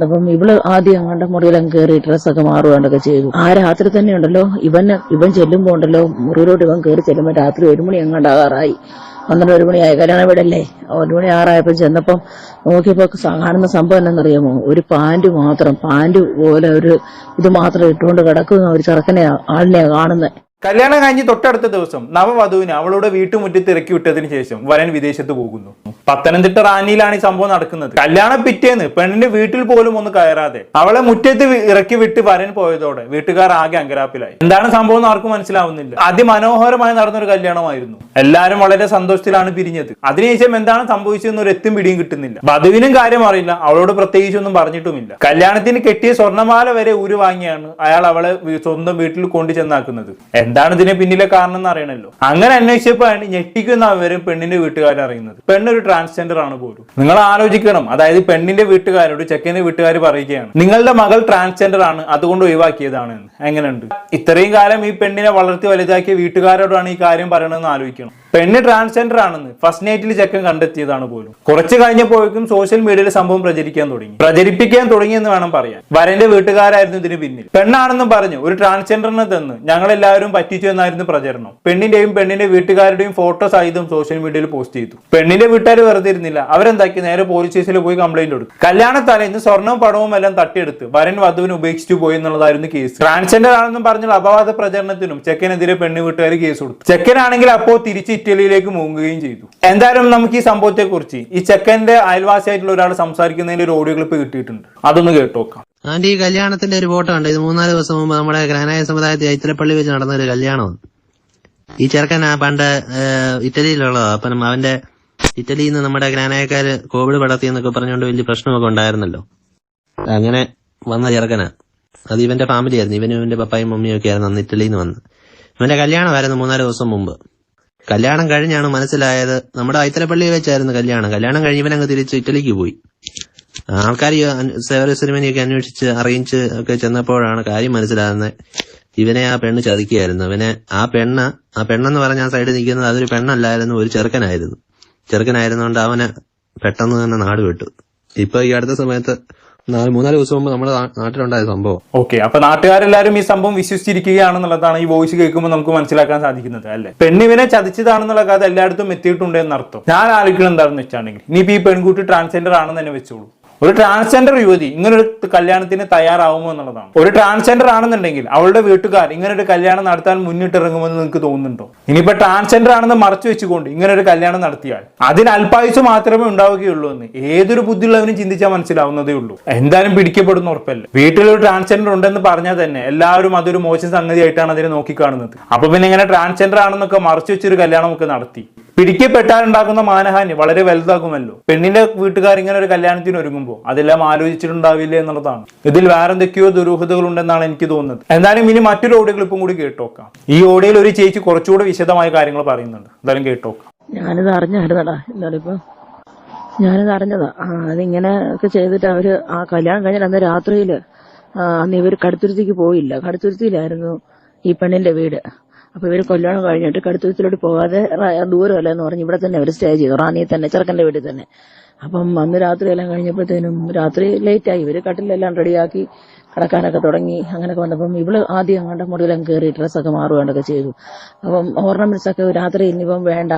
അപ്പം ഇവൾ ആദ്യം അങ്ങോട്ട് മുറിയിലങ്ങ് കയറി ഡ്രസ്സൊക്കെ മാറുകയൊക്കെ ചെയ്തു. ആ രാത്രി തന്നെ ഉണ്ടല്ലോ ഇവന് ഇവൻ ചെല്ലുമ്പോ ഉണ്ടല്ലോ മുറിയിലോട്ട് ഇവൻ കയറി ചെല്ലുമ്പോൾ രാത്രി ഒരു മണി അങ്ങോട്ടാകാറായി പന്ത്രണ്ട് ഒരു മണിയായി കല്യാണം വീടല്ലേ? ഒരു മണി ആറായപ്പോൾ ചെന്നപ്പം നോക്കിയപ്പോ കാണുന്ന സംഭവം എന്നറിയാമോ ഒരു പാന്റ് മാത്രം പാന്റ് പോലെ ഒരു ഇത് മാത്രം ഇട്ടുകൊണ്ട് കിടക്കുന്ന ഒരു ചെറുക്കനെ ആളിനെയാ കാണുന്നത് കല്യാണം കഴിഞ്ഞ് തൊട്ടടുത്ത ദിവസം നവവധുവിനെ അവളുടെ വീട്ടുമുറ്റത്ത് ഇറക്കി വിട്ടതിന് ശേഷം വരൻ വിദേശത്ത് പോകുന്നു. പത്തനംതിട്ട റാന്നിയിലാണ് ഈ സംഭവം നടക്കുന്നത്. കല്യാണം പിറ്റേന്ന് പെണ്ണിന്റെ വീട്ടിൽ പോലും ഒന്ന് കയറാതെ അവളെ മുറ്റത്ത് ഇറക്കി വിട്ട് വരൻ പോയതോടെ വീട്ടുകാർ ആകെ അങ്കരാപ്പിലായി. എന്താണ് സംഭവം എന്ന് ആർക്കും മനസ്സിലാവുന്നില്ല. അതിമനോഹരമായി നടന്നൊരു കല്യാണമായിരുന്നു. എല്ലാവരും വളരെ സന്തോഷത്തിലാണ് പിരിഞ്ഞത്. അതിനുശേഷം എന്താണ് സംഭവിച്ചതെന്ന് ഒരു എത്തും പിടിയും കിട്ടുന്നില്ല. വധുവിനും കാര്യം അറിയില്ല. അവളോട് പ്രത്യേകിച്ച് ഒന്നും പറഞ്ഞിട്ടുമില്ല. കല്യാണത്തിന് കെട്ടിയ സ്വർണമാല വരെ ഊരു വാങ്ങിയാണ് അയാൾ അവളെ സ്വന്തം വീട്ടിൽ കൊണ്ടു ചെന്നാക്കുന്നത് എന്താണ് ഇതിന് പിന്നിലെ കാരണം എന്ന് അറിയണല്ലോ? അങ്ങനെ അന്വേഷിച്ചപ്പോഴാണ് ഞെട്ടിക്കുന്ന അവരും പെണ്ണിന്റെ വീട്ടുകാരെ അറിയുന്നത്. പെണ്ണൊരു ട്രാൻസ്ജെൻഡർ ആണ് പോലും. നിങ്ങൾ ആലോചിക്കണം. അതായത് പെണ്ണിന്റെ വീട്ടുകാരോട് ചെക്കന്റെ വീട്ടുകാർ പറയുകയാണ്. നിങ്ങളുടെ മകൾ ട്രാൻസ്ജെൻഡർ ആണ് അതുകൊണ്ട് ഒഴിവാക്കിയതാണ് എങ്ങനെയുണ്ട്? ഇത്രയും കാലം ഈ പെണ്ണിനെ വളർത്തി വലുതാക്കിയ വീട്ടുകാരോടാണ് ഈ കാര്യം പറയണമെന്ന് ആലോചിക്കണം. പെണ്ണ് ട്രാൻസ്ജെൻഡർ ആണെന്ന് ഫസ്റ്റ് നൈറ്റിൽ ചെക്കൻ കണ്ടെത്തിയതാണ് പോലും. കുറച്ച് കഴിഞ്ഞപ്പോഴേക്കും സോഷ്യൽ മീഡിയയിൽ സംഭവം പ്രചരിക്കാൻ തുടങ്ങി. പ്രചരിപ്പിക്കാൻ തുടങ്ങിയെന്ന് വേണം പറയാൻ. വരന്റെ വീട്ടുകാരായിരുന്നു ഇതിന് പിന്നിൽ. പെണ്ണാണെന്നും പറഞ്ഞു ഒരു ട്രാൻസ്ജെൻഡറിനെ തന്ന് ഞങ്ങളെല്ലാവരും പറ്റിച്ചു എന്നായിരുന്നു പ്രചരണം. പെണ്ണിന്റെയും പെണ്ണിന്റെ വീട്ടുകാരുടെയും ഫോട്ടോ സഹിതം സോഷ്യൽ മീഡിയയിൽ പോസ്റ്റ് ചെയ്തു. പെണ്ണിന്റെ വീട്ടുകാർ വെറുതെ ഇരുന്നില്ല. അവരെന്താക്കി? നേരെ പോലീസ് സ്റ്റേഷനിൽ പോയി കംപ്ലൈന്റ് കൊടുത്തു കല്യാണ തലേന്ന് സ്വർണവും പണവും എല്ലാം തട്ടിയെടുത്ത് വരൻ വധുവിന് ഉപേക്ഷിച്ചു പോയി എന്നുള്ളതായിരുന്നു കേസ് ട്രാൻസ്ജെൻഡർ ആണെന്നും പറഞ്ഞുള്ള അപവാദ പ്രചരണത്തിനും ചെക്കനെതിരെ പെണ്ണ് വീട്ടുകാർ കേസ് കൊടുത്തു. ചെക്കനാണെങ്കിൽ അപ്പോൾ തിരിച്ച് ഇറ്റലിയിലേക്ക് മുങ്ങുകയും ചെയ്തു. എന്തായാലും നമുക്ക് ഈ സംഭവത്തെ കുറിച്ച് ഈ ചെക്കന്റെ അയൽവാസിയായിട്ടുള്ള ഒരാൾ സംസാരിക്കുന്നതിന്റെ ഒരു ഓഡിയോ ക്ലിപ്പ് കിട്ടിയിട്ടുണ്ട്. അതൊന്ന് കേട്ടോക്കാം. ആന്റി ഈ കല്യാണത്തിന്റെ ഒരു ഫോട്ടോ ഉണ്ട് ഇത് മൂന്നാൽ ദിവസം മുമ്പ് നമ്മുടെ ഗ്രാനായ സമുദായത്തിൽ ഐത്തലപ്പള്ളി വെച്ച് നടന്ന ഒരു കല്യാണം ഈ ചെറുക്കൻ ആ പണ്ട് ഇറ്റലിയിലുള്ളതാ. അപ്പം അവന്റെ ഇറ്റലിയിൽ നിന്ന് നമ്മുടെ ഗ്രാനായക്കാര് കോവിഡ് പടർത്തി എന്നൊക്കെ പറഞ്ഞുകൊണ്ട് വലിയ പ്രശ്നമൊക്കെ ഉണ്ടായിരുന്നല്ലോ. അങ്ങനെ വന്ന ചെറുക്കനാ. അത് ഇവന്റെ ഫാമിലി ആയിരുന്നു. ഇവനും ഇവന്റെ പപ്പായും മമ്മിയും ഒക്കെ ആയിരുന്നു അന്ന് ഇറ്റലിയിൽ നിന്ന് വന്ന് ഇവന്റെ കല്യാണമായിരുന്നു മൂന്നാൽ ദിവസം മുമ്പ്. കല്യാണം കഴിഞ്ഞാണ് മനസ്സിലായത്. നമ്മുടെ ഐത്തലപ്പള്ളിയിൽ വെച്ചായിരുന്നു കല്യാണം. കല്യാണം കഴിഞ്ഞവൻ അങ്ങ് തിരിച്ച് ഇറ്റലിക്ക് പോയി. ആൾക്കാർ സേവന സിനിമനെയൊക്കെ അന്വേഷിച്ച് അറിയിച്ച് ഒക്കെ ചെന്നപ്പോഴാണ് കാര്യം മനസ്സിലാകുന്നത്. ഇവനെ ആ പെണ്ണ് ചതിക്കുകയായിരുന്നു. ഇവനെ ആ പെണ്ണ് ആ പെണ്ണെന്ന് പറഞ്ഞ ആ സൈഡിൽ നിൽക്കുന്നത് അതൊരു പെണ്ണല്ലായിരുന്നു ഒരു ചെറുക്കനായിരുന്നു. ചെറുക്കനായിരുന്നുകൊണ്ട് അവനെ പെട്ടെന്ന് തന്നെ നാട് വിട്ടു. ഇപ്പൊ ഈ അടുത്ത സമയത്ത് മൂന്നാൽ ദിവസം മുമ്പ് നമ്മുടെ നാട്ടിലുണ്ടായ സംഭവം. ഓക്കെ അപ്പൊ നാട്ടുകാരെല്ലാരും ഈ സംഭവം വിശ്വസിച്ചിരിക്കുകയാണെന്നുള്ളതാണ് ഈ വോയിസ് കേൾക്കുമ്പോൾ നമുക്ക് മനസ്സിലാക്കാൻ സാധിക്കുന്നത് അല്ലെ? പെണ്ണിവനെ ചതിച്ചതാണെന്നുള്ള കഥ എല്ലായിടത്തും എത്തിയിട്ടുണ്ട് എന്നർത്ഥം ഞാൻ ആലോചിക്കണം എന്താണെന്ന് വെച്ചാണെങ്കിൽ ഇനിയിപ്പോ ഈ പെൺകുട്ടി ട്രാൻസ്ജെൻഡർ ആണെന്ന് തന്നെ വെച്ചോളൂ. ഒരു ട്രാൻസ്ജെൻഡർ യുവതി ഇങ്ങനൊരു കല്യാണത്തിന് തയ്യാറാവുമോ എന്നുള്ളതാണ്. ഒരു ട്രാൻസ്ജെൻഡർ ആണെന്നുണ്ടെങ്കിൽ അവളുടെ വീട്ടുകാർ ഇങ്ങനെ ഒരു കല്യാണം നടത്താൻ മുന്നിട്ടിറങ്ങുമെന്ന് നിങ്ങൾക്ക് തോന്നുന്നുണ്ടോ? ഇനിയിപ്പോ ട്രാൻസ്ജെൻഡർ ആണെന്ന് മറച്ചു വെച്ചുകൊണ്ട് ഇങ്ങനെ ഒരു കല്യാണം നടത്തിയാൽ അതിന് അല്പായുസ് മാത്രമേ ഉണ്ടാവുകയുള്ളൂ എന്ന് ഏതൊരു ബുദ്ധിയുള്ളവനും ചിന്തിച്ചാൽ മനസ്സിലാവുന്നതേ ഉള്ളൂ. എന്തായാലും പിടിക്കപ്പെടുന്ന ഉറപ്പല്ല. വീട്ടിലൊരു ട്രാൻസ്ജെൻഡർ ഉണ്ടെന്ന് പറഞ്ഞാൽ തന്നെ എല്ലാവരും അതൊരു മോശം സംഗതിയായിട്ടാണ് അതിനെ നോക്കിക്കാണുന്നത്. അപ്പൊ പിന്നെ ഇങ്ങനെ ട്രാൻസ്ജെൻഡർ ആണെന്നൊക്കെ മറച്ചു വെച്ചൊരു കല്യാണമൊക്കെ നടത്തി. പിടിക്കപ്പെട്ടാലുണ്ടാക്കുന്ന മാനഹാനി വളരെ വലുതാകുമല്ലോ. പെണ്ണിന്റെ വീട്ടുകാർ ഇങ്ങനെ ഒരു കല്യാണത്തിന് ഒരുങ്ങുമ്പോൾ അതെല്ലാം ആലോചിച്ചിട്ടുണ്ടാവില്ല എന്നുള്ളതാണ്. ഇതിൽ വേറെ എന്തൊക്കെയോ ദുരൂഹതകൾ ഉണ്ടെന്നാണ് എനിക്ക് തോന്നുന്നത്. എന്തായാലും ഇനി മറ്റൊരു ഓഡിയോ ക്ലിപ്പും കൂടി കേട്ടോക്കാം. ഈ ഓഡിയോയിൽ ഒരു ചേച്ചി കുറച്ചുകൂടെ വിശദമായ കാര്യങ്ങൾ പറയുന്നുണ്ട്. എന്തായാലും കേട്ടോക്കാം. ഞാനിത് അറിഞ്ഞായിരുന്നടാ എന്താണിപ്പോ? ഞാനിത് അറിഞ്ഞതാ. അതിങ്ങനെ ഒക്കെ ചെയ്തിട്ട് അവർ ആ കല്യാണം കഴിഞ്ഞ അന്ന് രാത്രിയിൽ അന്ന് ഇവർ കടുത്തുരുത്തിക്ക് പോയില്ല. കടുത്തുരുത്തിയിലായിരുന്നു ഈ പെണ്ണിന്റെ വീട്. അപ്പൊ ഇവർ കല്യാണം കഴിഞ്ഞിട്ട് കടുത്തുരുത്തിലോട്ട് പോകാതെ ദൂരമല്ല എന്ന് പറഞ്ഞ് ഇവിടെ തന്നെ അവർ സ്റ്റേ ചെയ്തു റാന്നിയിൽ തന്നെ ചെറുക്കന്റെ വീട്ടിൽ തന്നെ. അപ്പം അന്ന് രാത്രി എല്ലാം കഴിഞ്ഞപ്പോഴത്തേനും രാത്രി ലേറ്റായി ഇവർ കട്ടിലെല്ലാം റെഡിയാക്കി കിടക്കാനൊക്കെ തുടങ്ങി അങ്ങനെയൊക്കെ വന്നപ്പം ഇവൾ ആദ്യം അങ്ങോട്ട് മുറിയിലങ്ങ് കയറി ഡ്രസ്സൊക്കെ മാറുകയൊക്കെ ചെയ്തു. അപ്പം ഓർണമെന്റ്സ് ഒക്കെ രാത്രി ഇനിയിപ്പം വേണ്ട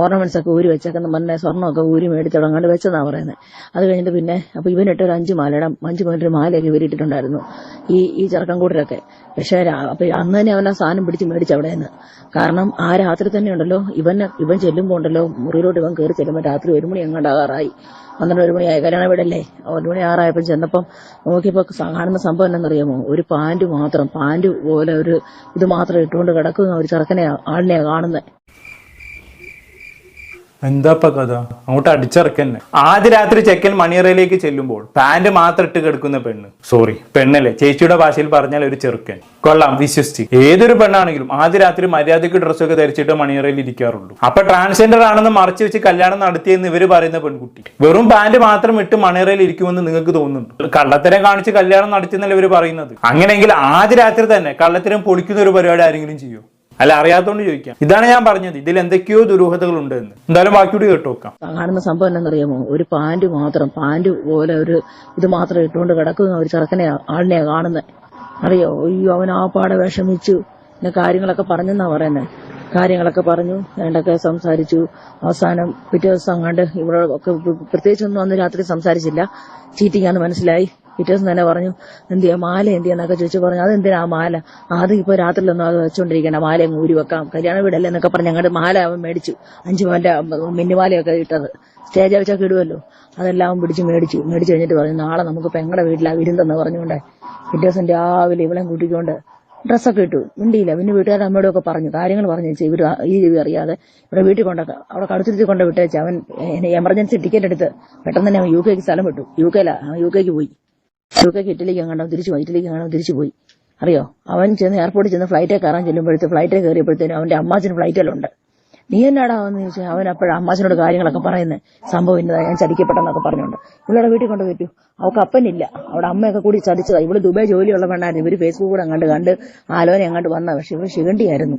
ഓർണമെന്റ്സ് ഒക്കെ ഊരി വെച്ചേക്കെന്ന് പറഞ്ഞ സ്വർണമൊക്കെ ഊരി മേടിച്ചടങ്ങാണ്ട് വെച്ചെന്നാ പറയുന്നത് അത് കഴിഞ്ഞിട്ട് പിന്നെ അപ്പൊ ഇവനിട്ട് ഒരു അഞ്ച് മാലയുടെ അഞ്ച് പതിനൊരു മാലയൊക്കെ ഇവരിട്ടിട്ടുണ്ടായിരുന്നു ഈ ഈ ചെറുക്കം കൂട്ടരൊക്കെ പക്ഷെ അപ്പൊ അന്ന് തന്നെ അവൻ ആ സാധനം പിടിച്ച് മേടിച്ച് അവിടെ നിന്ന് കാരണം ആ രാത്രി തന്നെ ഉണ്ടല്ലോ ഇവൻ ഇവൻ ചെല്ലുമ്പോണ്ടല്ലോ മുറിയിലോട്ട് ഇവൻ കയറി ചെല്ലുമ്പോൾ രാത്രി ഒരു മണി അങ്ങോട്ടാകാറായി പന്ത്രണ്ട് ഒരു മണിയായി കല്യാണ വീടല്ലേ ഒരു മണി ആറായപ്പോൾ ചെന്നപ്പം നോക്കിയപ്പോൾ കാണുന്ന സംഭവം എന്നറിയാമോ ഒരു പാന്റ് മാത്രം പാന്റ് പോലെ ഒരു ഇത് മാത്രം ഇട്ടുകൊണ്ട് കിടക്കുന്ന ഒരു ചെറുക്കനെ ആളിനെയാണ് കാണുന്നത് എന്താപ്പ കഥ? അങ്ങോട്ട് അടിച്ചിറക്കന്നെ. ആദ്യ രാത്രി ചെക്കൻ മണിയറയിലേക്ക് ചെല്ലുമ്പോൾ പാന്റ് മാത്രം ഇട്ട് കിടക്കുന്ന പെണ്ണ്. സോറി പെണ്ണല്ലേ? ചേച്ചിയുടെ ഭാഷയിൽ പറഞ്ഞാൽ ഒരു ചെറുക്കൻ. കൊള്ളാം വിശ്വസിച്ച്. ഏതൊരു പെണ്ണാണെങ്കിലും ആദ്യ രാത്രി മര്യാദയ്ക്ക് ഡ്രസ്സൊക്കെ ധരിച്ചിട്ട് മണിയറയിൽ ഇരിക്കാറുള്ളൂ. അപ്പൊ ട്രാൻസ്ജെൻഡർ ആണെന്ന് മറച്ചു വെച്ച് കല്യാണം നടത്തിയെന്ന് ഇവർ പറയുന്ന പെൺകുട്ടി. വെറും പാന്റ് മാത്രം ഇട്ട് മണിയറയിൽ ഇരിക്കുമെന്ന് നിങ്ങൾക്ക് തോന്നുന്നുണ്ട്? കള്ളത്തരം കാണിച്ച് കല്യാണം നടത്തിയെന്നല്ല ഇവർ പറയുന്നത്? അങ്ങനെയെങ്കിൽ ആദ്യ രാത്രി തന്നെ കള്ളത്തരം പൊളിക്കുന്ന ഒരു പരിപാടി ആരെങ്കിലും ചെയ്യോ? അല്ല അറിയാത്തോണ്ട് ചോദിക്കാം. ഇതാണ് ഞാൻ പറഞ്ഞത്. ഇതിൽ എന്തൊക്കെയോ ദുരൂഹതകൾ ഉണ്ട് എന്ന്. എന്തായാലും ബാക്കിയോട് കേട്ടു നോക്കാം. കാണുന്ന സംഭവം എന്നറിയാമോ ഒരു പാന്റ് മാത്രം പാന്റ് പോലെ ഒരു ഇത് മാത്രം ഇട്ടുകൊണ്ട് കിടക്കുന്ന ഒരു ചെറുക്കനെ ആളിനെയാ കാണുന്നത് അറിയോ? അയ്യോ അവൻ ആ പാടെ വിഷമിച്ചു. പിന്നെ കാര്യങ്ങളൊക്കെ പറഞ്ഞെന്നാ പറയുന്നത് കാര്യങ്ങളൊക്കെ പറഞ്ഞു വേണ്ടൊക്കെ സംസാരിച്ചു. അവസാനം പിറ്റേ ദിവസം കണ്ട് ഇവിടെ ഒക്കെ പ്രത്യേകിച്ചൊന്നും അന്ന് രാത്രി സംസാരിച്ചില്ല. ചീറ്റിങ്ങാന്ന് മനസ്സിലായി. പിറ്റേ ദിവസം തന്നെ പറഞ്ഞു എന്ത് ചെയ്യാ മാല എന്ത് ചെയ്യാന്നൊക്കെ ചോദിച്ചു പറഞ്ഞു അതെന്തിനാ മാല? ആദ്യം ഇപ്പൊ രാത്രിയിലൊന്നും അത് വെച്ചോണ്ടിരിക്കണ്ട മാല ഊരി വെക്കാം. കല്യാണ വീടല്ലേ എന്നൊക്കെ പറഞ്ഞ് അങ്ങോട്ട് മാല അവൻ മേടിച്ചു. അഞ്ചു പവന്റെ മിന്നുമാലയൊക്കെ ഇട്ടത്. സ്റ്റേജ് വെച്ചൊക്കെ ഇടുമല്ലോ അതെല്ലാം പിടിച്ച് മേടിച്ചു. മേടിച്ചു കഴിഞ്ഞിട്ട് പറഞ്ഞു നാളെ നമുക്ക് പെങ്ങളുടെ വീട്ടിലാ വിരുന്നെന്ന് പറഞ്ഞുകൊണ്ട് പിറ്റേ ദിവസം രാവിലെ ഇവളെ കൂട്ടിക്കൊണ്ട് ഡ്രസ്സൊക്കെ ഇട്ടു. മിണ്ടിയില്ല. പിന്നെ വീട്ടുകാരുടെ അമ്മയോടും ഒക്കെ പറഞ്ഞു കാര്യങ്ങൾ പറഞ്ഞു വെച്ചാൽ ഇവർ ഈ രീതി അറിയാതെ ഇവിടെ വീട്ടിൽ കൊണ്ടൊക്കെ അവിടെ കടുത്തിരുത്തി കൊണ്ട് വിട്ടേച്ച്. അവൻ എമർജൻസി ടിക്കറ്റ് എടുത്ത് പെട്ടെന്ന് തന്നെ അവൻ യു കെക്ക് സ്ഥലം വിട്ടു. യു കെയിലാ അവൻ യു കെക്ക് പോയി. യു കെക്ക് ഇറ്റലിക്ക് കണ്ടോ തിരിച്ചു പോയി ഇറ്റലിക്ക് കണ്ടോ തിരിച്ചു പോയി. അറിയോ? അവൻ ചെന്ന് എയർപോർട്ടിൽ ചെന്ന് ഫ്ലൈറ്റിൽ കയറാൻ ചെല്ലുമ്പോഴത്തെ ഫ്ലൈറ്റിൽ കയറിയപ്പോഴത്തേനും അവന്റെ അമ്മാച്ചന് ഫ്ലൈറ്റിലുണ്ട് നീ എന്നാടാ എന്ന് ചോദിച്ചാൽ അവൻ അപ്പോഴും അമ്മാച്ചനോട് കാര്യങ്ങളൊക്കെ പറയുന്നത് സംഭവം ഇന്നതാ ഞാൻ ചതിക്കപ്പെട്ടെന്നൊക്കെ പറഞ്ഞുകൊണ്ട്. ഇവളുടെ വീട്ടിൽ കൊണ്ട് പറ്റൂ അവൾക്ക് അപ്പനില്ല. അവിടെ അമ്മയൊക്കെ കൂടി ചതിച്ചതാ. ഇവൾ ദുബായ് ജോലിയുള്ള പെണ്ണായിരുന്നു. ഇവർ ഫേസ്ബുക്ക് കൂടെ അങ്ങോട്ട് കണ്ട് ആലോചന അങ്ങോട്ട് വന്ന പക്ഷെ ഇവർ ശിഖണ്ഡിയായിരുന്നു.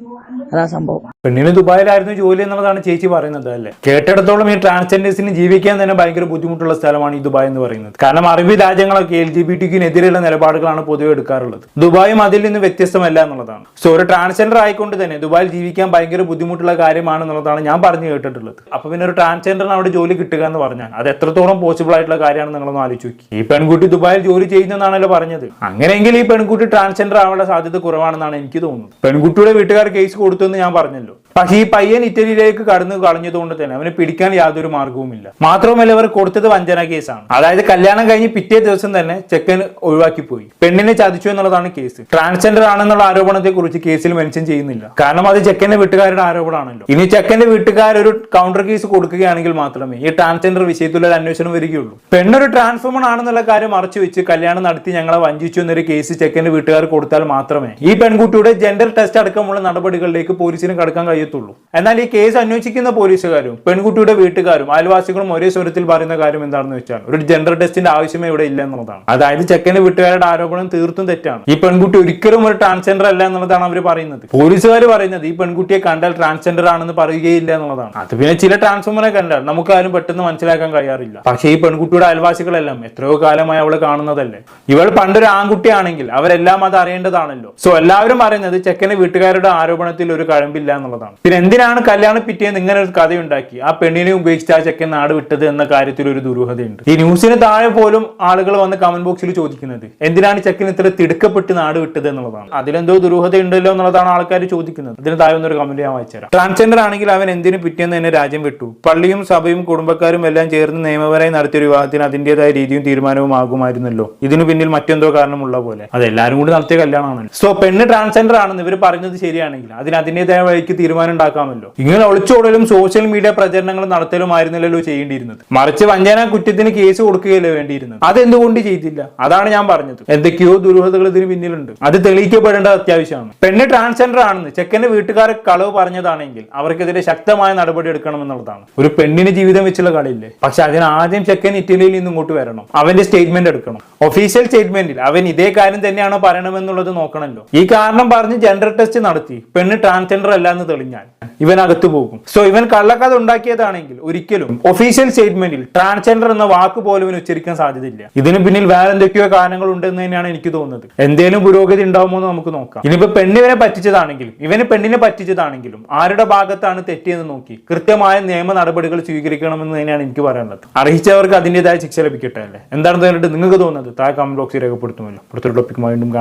അതാ സംഭവം. പെണ്ണിന് ദുബായിലായിരുന്നു ജോലി എന്നുള്ളതാണ് ചേച്ചി പറയുന്നത് അല്ലേ? കേട്ടിടത്തോളം ഈ ട്രാൻസ്ജെൻഡേഴ്സിന് ജീവിക്കാൻ തന്നെ ഭയങ്കര ബുദ്ധിമുട്ടുള്ള സ്ഥലമാണ് ഈ ദുബായ് എന്ന് പറയുന്നത്. കാരണം അറബി രാജ്യങ്ങളൊക്കെ എൽ ജി ബി ടിക്കിനെതിരെയുള്ള നിലപാടുകളാണ് പൊതുവെ എടുക്കാറുള്ളത്. ദുബായും അതിൽ നിന്ന് വ്യത്യസ്തമല്ല എന്നുള്ളതാണ്. സോ ഒരു ട്രാൻസ്ജെൻഡർ ആയിക്കൊണ്ട് തന്നെ ദുബായിൽ ജീവിക്കാൻ ഭയങ്കര ബുദ്ധിമുട്ടുള്ള കാര്യമാണെന്നുള്ളതാണ് ഞാൻ പറഞ്ഞു കേട്ടിട്ടുള്ളത്. അപ്പൊ പിന്നെ ഒരു ട്രാൻസ്ജെൻഡറിന് അവിടെ ജോലി കിട്ടുക എന്ന് പറഞ്ഞാൽ അത് എത്രത്തോളം പോസിബിൾ ആയിട്ടുള്ള കാര്യമാണ് നിങ്ങളൊന്ന് ആലോചിച്ച് നോക്കി. ഈ പെൺകുട്ടി ദുബായിൽ ജോലി ചെയ്യുന്നതാണല്ലോ പറഞ്ഞത്. അങ്ങനെയെങ്കിൽ ഈ പെൺകുട്ടി ട്രാൻസ്ജെൻഡർ ആവാനുള്ള സാധ്യത കുറവാണെന്നാണ് എനിക്ക് തോന്നുന്നത്. പെൺകുട്ടിയുടെ വീട്ടുകാർ കേസ് കൊടുത്തു എന്ന് ഞാൻ പറഞ്ഞല്ലോ. പക്ഷേ ഈ പയ്യൻ ഇറ്റലിയിലേക്ക് കടന്നു കളഞ്ഞതുകൊണ്ട് തന്നെ അവനെ പിടിക്കാൻ യാതൊരു മാർഗവുമില്ല. മാത്രവുമല്ല അവർ കൊടുത്തത് വഞ്ചന കേസാണ്. അതായത് കല്യാണം കഴിഞ്ഞ് പിറ്റേ ദിവസം തന്നെ ചെക്കൻ ഒഴിവാക്കി പോയി പെണ്ണിനെ ചതിച്ചു എന്നുള്ളതാണ് കേസ്. ട്രാൻസ്ജെൻഡർ ആണെന്നുള്ള ആരോപണത്തെ കുറിച്ച് കേസിൽ മെൻഷൻ ചെയ്യുന്നില്ല. കാരണം അത് ചെക്കന്റെ വീട്ടുകാരുടെ ആരോപണമാണല്ലോ. ഇനി ചെക്കന്റെ വീട്ടുകാർ ഒരു കൗണ്ടർ കേസ് കൊടുക്കുകയാണെങ്കിൽ മാത്രമേ ഈ ട്രാൻസ്ജെൻഡർ വിഷയത്തിൽ ഒരു അന്വേഷണം വരികയുള്ളൂ. പെണ്ണൊരു ട്രാൻസ്ഫോമൺ ആണെന്നുള്ള കാര്യം മറച്ചു വെച്ച് കല്യാണം നടത്തി ഞങ്ങളെ വഞ്ചിച്ചു എന്നൊരു കേസ് ചെക്കന്റെ വീട്ടുകാർ കൊടുത്താൽ മാത്രമേ ഈ പെൺകുട്ടിയുടെ ജെൻഡർ ടെസ്റ്റ് അടക്കമുള്ള നടപടികളിലേക്ക് പോലീസിന് കടക്കാൻ കഴിയത്തുള്ളൂ എന്നാൽ ഈ കേസ് അന്വേഷിക്കുന്ന പോലീസുകാരും പെൺകുട്ടിയുടെ വീട്ടുകാരും അയൽവാസികളും ഒരേ സ്വരത്തിൽ പറയുന്ന കാര്യം എന്താണെന്ന് വെച്ചാൽ ഒരു ജെൻഡർ ടെസ്റ്റിന്റെ ആവശ്യമേ ഇവിടെ ഇല്ല എന്നുള്ളതാണ്. അതായത് ചെക്കന്റെ വീട്ടുകാരുടെ ആരോപണം തീർത്തും തെറ്റാണ്. ഈ പെൺകുട്ടി ഒരിക്കലും ഒരു ട്രാൻസ്ജെൻഡർ അല്ല എന്നുള്ളതാണ് അവർ പറയുന്നത്. പോലീസുകാർ പറയുന്നത് ഈ പെൺകുട്ടിയെ കണ്ടാൽ ട്രാൻസ്ജെൻഡർ ആണെന്ന് പറയുകയില്ല എന്നുള്ളതാണ്. അത് പിന്നെ ചില ട്രാൻസ്ഫോമറെ കണ്ടാൽ നമുക്ക് ആരും പെട്ടെന്ന് മനസ്സിലാക്കാൻ കഴിയാറില്ല. പക്ഷേ ഈ പെൺകുട്ടിയുടെ അയൽവാസികളെല്ലാം എത്രയോ കാലമായി അവളെ കാണുന്നതല്ലേ? ഇവൾ പണ്ടൊരു ആൺകുട്ടിയാണെങ്കിൽ അവരെല്ലാം അത് അറിയേണ്ടതാണല്ലോ. സോ എല്ലാവരും പറയുന്നത് ചെക്കന്റെ വീട്ടുകാരുടെ ആരോപണത്തിൽ ഒരു കഴമ്പില്ല എന്നുള്ളതാണ്. പിന്നെ എന്തിനാണ് കല്യാണം പിറ്റേന്ന് ഇങ്ങനെ ഒരു കഥയുണ്ടാക്കി? ആ പെണ്ണിനെ ഉപേക്ഷിച്ച് ആ ചെക്കൻ നാട് വിട്ടത് എന്ന കാര്യത്തിൽ ഒരു ദുരൂഹതയുണ്ട്. ഈ ന്യൂസിന് താഴെ പോലും ആളുകൾ വന്ന് കമന്റ് ബോക്സിൽ ചോദിക്കുന്നത് എന്തിനാണ് ചെക്കൻ ഇത്ര തിടുക്കപ്പെട്ട് നാട് വിട്ടത് എന്നുള്ളതാണ്? അതിലെന്തോ ദുരൂഹത ഉണ്ടല്ലോ എന്നുള്ളതാണ് ആൾക്കാർ ചോദിക്കുന്നത്. അതിന് താഴെ ഒന്നൊരു കമന്റ് ഞാൻ വായിച്ചുതരാം ട്രാൻസ്ജെൻഡർ ആണെങ്കിൽ അവൻ എന്തിനു പിറ്റേന്ന് തന്നെ രാജ്യം വിട്ടു. പള്ളിയും സഭയും കുടുംബക്കാരും എല്ലാം ചേർന്ന് നിയമപരമായി നടത്തിയ വിവാഹത്തിന് അതിന്റേതായ രീതിയും തീരുമാനവും ആകുമായിരുന്നല്ലോ. ഇതിനു പിന്നിൽ മറ്റെന്തോ കാരണമുള്ള പോലെ. അത് എല്ലാവരും കൂടി നടത്തിയ കല്യാണമാണ് സോ പെണ്ണ് ട്രാൻസ്ജെൻഡർ ആണെന്ന് ഇവർ പറഞ്ഞത് ശരിയാണെങ്കിൽ അതിന് അതിന്റേതായ വഴിക്ക് തീരുമാനം ഉണ്ടാക്കാമല്ലോ ഇങ്ങനെ ഒളിച്ചോടലും സോഷ്യൽ മീഡിയ പ്രചരണങ്ങൾ നടത്തലും ആയിരുന്നില്ലല്ലോ ചെയ്യേണ്ടിയിരുന്നത്. മറിച്ച് വഞ്ചന കുറ്റത്തിന് കേസ് കൊടുക്കുകയല്ലേ വേണ്ടിയിരുന്നത്. അതെന്തുകൊണ്ട് ചെയ്തില്ല? അതാണ് ഞാൻ പറഞ്ഞത്. എന്തൊക്കെയോ ദുരൂഹതകൾ ഇതിന് പിന്നിലുണ്ട്. അത് തെളിയിക്കപ്പെടേണ്ടത് അത്യാവശ്യമാണ്. പെണ്ണ് ട്രാൻസ്ജെൻഡർ ആണെന്ന് ചെക്കന്റെ വീട്ടുകാരെ കളവ് പറഞ്ഞതാണെങ്കിൽ അവർക്കെതിരെ ശക്തമായ നടപടി എടുക്കണമെന്നുള്ളതാണ്. ഒരു പെണ്ണിന് ജീവിതം വെച്ചുള്ള കളിയില്ലേ? പക്ഷെ അതിന് ആദ്യം ചെക്കൻ ഇറ്റലിയിൽ നിന്ന് ഇങ്ങോട്ട് വരണം. അവന്റെ സ്റ്റേറ്റ്മെന്റ് എടുക്കണം. ഒഫീഷ്യൽ സ്റ്റേറ്റ്മെന്റിൽ അവൻ ഇതേ കാര്യം തന്നെയാണോ പറയണമെന്നുള്ളത് നോക്കണമല്ലോ ഈ കാരണം പറഞ്ഞ് ജെൻഡർ ടെസ്റ്റ് നടത്തി. പെണ്ണ് ട്രാൻസ്ജെൻഡർ അല്ല എന്ന് തെളിഞ്ഞാൽ ഇവൻ അകത്തു പോകും. സോ ഇവൻ കള്ളക്കഥ ഉണ്ടാക്കിയതാണെങ്കിൽ ഒരിക്കലും ഒഫീഷ്യൽ സ്റ്റേറ്റ്മെന്റിൽ ട്രാൻസ്ജെൻഡർ എന്ന വാക്ക് പോലും ഇവൻ ഉച്ചരിക്കാൻ സാധ്യതയില്ല. ഇതിന് പിന്നിൽ വേറെ എന്തൊക്കെയോ കാരണങ്ങൾ ഉണ്ടെന്ന് തന്നെയാണ് എനിക്ക് തോന്നുന്നത്. എന്തേലും പുരോഗതി ഉണ്ടാവുമോ എന്ന് നമുക്ക് നോക്കാം. ഇനിയിപ്പോ പെണ്ണിവനെ പറ്റിച്ചതാണെങ്കിലും ഇവന് പെണ്ണിനെ പറ്റിച്ചതാണെങ്കിലും ആരുടെ ഭാഗത്താണ് തെറ്റിയെന്ന് നോക്കി കൃത്യമായ നിയമ നടപടികൾ സ്വീകരിക്കണമെന്ന് തന്നെയാണ് എനിക്ക് പറയാനുള്ളത്. അർഹിച്ചവർക്ക് അതിന്റെതായ ശിക്ഷ ലഭിക്കട്ടെ അല്ലേ? എന്താണെന്ന് പറഞ്ഞിട്ട് നിങ്ങൾക്ക് തോന്നുന്നത്? താഴെ കമന്റ് ബോക്സിൽ രേഖപ്പെടുത്തുമല്ലോ. അടുത്തൊരു ടോപ്പിക്കുമായി വീണ്ടും കാണാം.